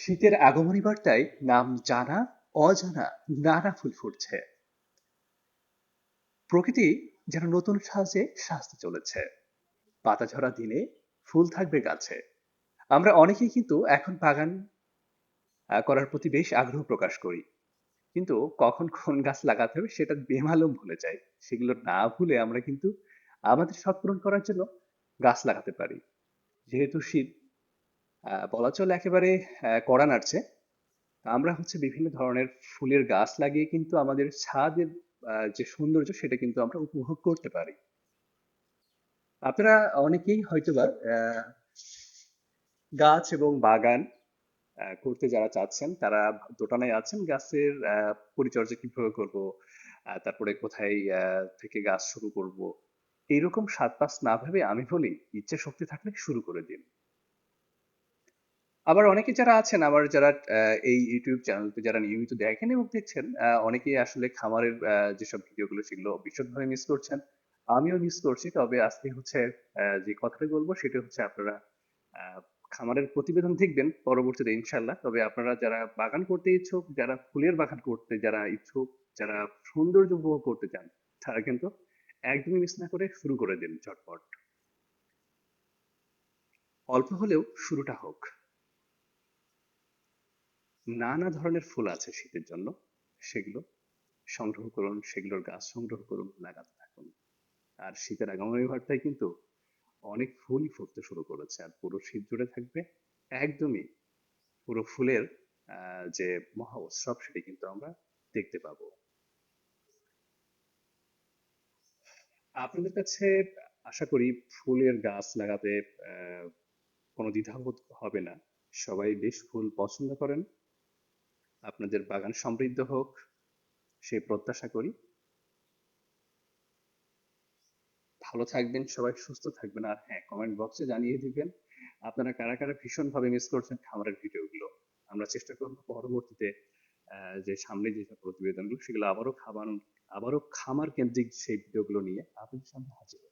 শীতের আগমনী বার্তায় নাম জানা, অজানা, নানা ফুল ফুটছে। প্রকৃতি যেন নতুন সাজে সাজতে চলেছে। পাতা ঝরা দিনে ফুল থাকবে গাছে। আমরা অনেকেই কিন্তু এখন বাগান করার প্রতি বেশ আগ্রহ প্রকাশ করি। কিন্তু কখন কোন গাছ লাগাতে হবে সেটা বেমালুম ভুলে যাই। সেগুলো না ভুলে আমরা কিন্তু আমাদের শখ পূরণ করার জন্য গাছ লাগাতে পারি। যেহেতু শীত বলা চলে একেবারে কড়া নাড়ছে। আমরা হচ্ছে বিভিন্ন ধরনের ফুলের গাছ লাগিয়ে কিন্তু আমাদের ছাদের যে সৌন্দর্য সেটা কিন্তু আমরা উপভোগ করতে পারি। আপনারা অনেকেই হয়তোবা গাছ এবং বাগান করতে যারা চাচ্ছেন, তারা দোটানায় আছেন। গাছের পরিচর্যা কীভাবে করব তারপরে কোথায় থেকে গাছ শুরু করব, এইরকম সাত পাঁচ না ভেবে আমি বলি, ইচ্ছে শক্তি থাকলে শুরু করে দিন। আবার অনেকে যারা আছেন, আবার যারা এই ইউটিউব চ্যানেলকে যারা নিয়মিত দেখেন এবং দেখছেন অনেকেই আসলে খামারের যেসব ভিডিওগুলো সেগুলো ভীষণভাবে মিস করছেন। আমিও মিস করছি, তবে আজকে হচ্ছে যে কথাটা বলব সেটা হচ্ছে আপনারা খামারের প্রতিবেদন দেখবেন পরবর্তীতে ইনশাল্লাহ তবে আপনারা যারা বাগান করতে ইচ্ছুক, যারা ফুলের বাগান করতে, যারা ইচ্ছুক, যারা সৌন্দর্য উপভোগ করতে চান, তারা কিন্তু একদমই মিস না করে শুরু করে দিন চটপট অল্প হলেও শুরুটা হোক। নানা ধরনের ফুল আছে শীতের জন্য। সেগুলো সংগ্রহ করুন, সেগুলোর গাছ সংগ্রহ করুন, লাগাতে থাকুন। আর শীতের আগমনী বার্তায় কিন্তু অনেক ফুলই ফুটতে শুরু করেছে আর পুরো শীত জুড়ে থাকবে একদমই পুরো ফুলের যে মহা উৎসব সেটি কিন্তু আমরা দেখতে পাবো। আপনাদের কাছে আশা করি ফুলের গাছ লাগাতে কোনো দ্বিধাবোধ হবে না। সবাই বেশ ফুল পছন্দ করেন। আপনাদের বাগান সমৃদ্ধ হোক, সেই প্রত্যাশা করি ভালো থাকবেন, সবাই সুস্থ থাকবেন, আর হ্যাঁ কমেন্ট বক্সে জানিয়ে দিবেন, আপনারা কারা কারা ভীষণ ভাবে মিস করছেন খামারের ভিডিওগুলো আমরা চেষ্টা করব পরবর্তীতে যে সামনে যে প্রতিবেদনগুলো, সেগুলো আবারও খাবার, আবারও খামার কেন্দ্রিক সেই ভিডিওগুলো নিয়ে আপনাদের সামনে হাজির।